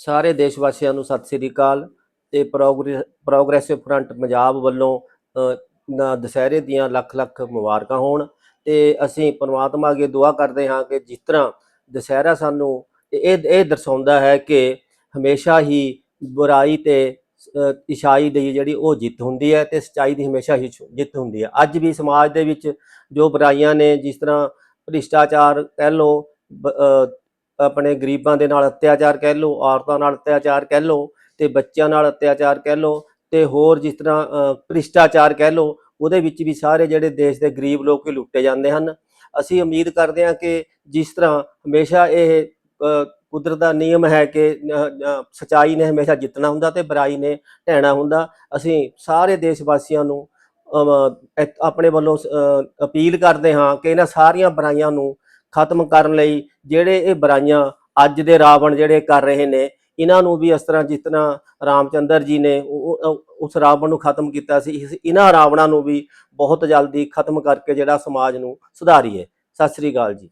ਸਾਰੇ ਦੇਸ਼ ਵਾਸੀਆਂ ਨੂੰ ਸਤਿ ਸ੍ਰੀ ਅਕਾਲ ਤੇ ਪ੍ਰੋਗਰੈ- ਪ੍ਰੋਗਰੈਸਿਵ ਫਰੰਟ ਪੰਜਾਬ ਵੱਲੋਂ ਦੁਸਹਿਰੇ ਦੀਆਂ ਲੱਖ ਲੱਖ ਮੁਬਾਰਕਾਂ ਹੋਣ ਤੇ ਅਸੀਂ ਪਰਮਾਤਮਾ ਅੱਗੇ ਦੁਆ ਕਰਦੇ ਹਾਂ ਕਿ ਜਿਸ ਤਰ੍ਹਾਂ ਦੁਸਹਿਰਾ ਸਾਨੂੰ ਇਹ ਇਹ ਦਰਸਾਉਂਦਾ ਹੈ ਕਿ ਹਮੇਸ਼ਾ ਹੀ ਬੁਰਾਈ ਤੇ ਇਸ਼ਾਈ ਇਛਾਈ ਦੀ ਜਿਹੜੀ ਉਹ ਜਿੱਤ ਹੁੰਦੀ ਹੈ ਤੇ ਸਚਾਈ ਦੀ ਹਮੇਸ਼ਾ ਹੀ ਜਿੱਤ ਹੁੰਦੀ ਹੈ। ਅੱਜ ਵੀ ਸਮਾਜ ਦੇ ਵਿੱਚ ਜੋ ਬੁਰਾਈਆਂ ਨੇ, ਜਿਸ ਤਰ੍ਹਾਂ ਭ੍ਰਿਸ਼ਟਾਚਾਰ ਕਹਿ ਲੋ ਆਪਣੇ ਗਰੀਬਾਂ ਦੇ ਨਾਲ ਅਤਿਆਚਾਰ ਕਹਿ ਲਓ, ਔਰਤਾਂ ਨਾਲ ਅਤਿਆਚਾਰ ਕਹਿ ਲਓ ਤੇ ਬੱਚਿਆਂ ਨਾਲ ਅਤਿਆਚਾਰ ਕਹਿ ਲਓ ਤੇ ਹੋਰ ਜਿਸ ਤਰ੍ਹਾਂ ਭ੍ਰਿਸ਼ਟਾਚਾਰ ਕਹਿ ਲਓ, ਉਹਦੇ ਵਿੱਚ ਵੀ ਸਾਰੇ ਜਿਹੜੇ ਦੇਸ਼ ਦੇ ਗਰੀਬ ਲੋਕ ਹੀ ਲੁੱਟੇ ਜਾਂਦੇ ਹਨ। ਅਸੀਂ ਉਮੀਦ ਕਰਦੇ ਹਾਂ ਕਿ ਜਿਸ ਤਰ੍ਹਾਂ ਹਮੇਸ਼ਾ ਇਹ ਕੁਦਰਤ ਦਾ ਨਿਯਮ ਹੈ ਕਿ ਸਚਾਈ ਨੇ ਹਮੇਸ਼ਾ ਜਿੱਤਣਾ ਹੁੰਦਾ ਤੇ ਬੁਰਾਈ ਨੇ ਢਹਿਣਾ ਹੁੰਦਾ, ਅਸੀਂ ਸਾਰੇ ਦੇਸ਼ ਵਾਸੀਆਂ ਨੂੰ ਆਪਣੇ ਵੱਲੋਂ ਅਪੀਲ ਕਰਦੇ ਹਾਂ ਕਿ ਇਹਨਾਂ ਸਾਰੀਆਂ ਬੁਰਾਈਆਂ ਨੂੰ ਖਤਮ ਕਰਨ ਲਈ ਜਿਹੜੇ ਇਹ ਬੁਰਾਈਆਂ ਅੱਜ ਦੇ ਰਾਵਣ ਜਿਹੜੇ ਕਰ ਰਹੇ ਨੇ, ਇਹਨਾਂ ਨੂੰ ਵੀ ਇਸ ਤਰ੍ਹਾਂ ਜਿਸ ਤਰ੍ਹਾਂ ਰਾਮਚੰਦਰ ਜੀ ਨੇ ਉਸ ਰਾਵਣ ਨੂੰ ਖਤਮ ਕੀਤਾ ਸੀ, ਇਸ- ਇਹਨਾਂ ਰਾਵਣਾਂ ਨੂੰ ਵੀ ਬਹੁਤ ਜਲਦੀ ਖਤਮ ਕਰਕੇ ਜਿਹੜਾ ਸਮਾਜ ਨੂੰ ਸੁਧਾਰੀਏ। ਸਤਿ ਸ੍ਰੀ ਅਕਾਲ ਜੀ।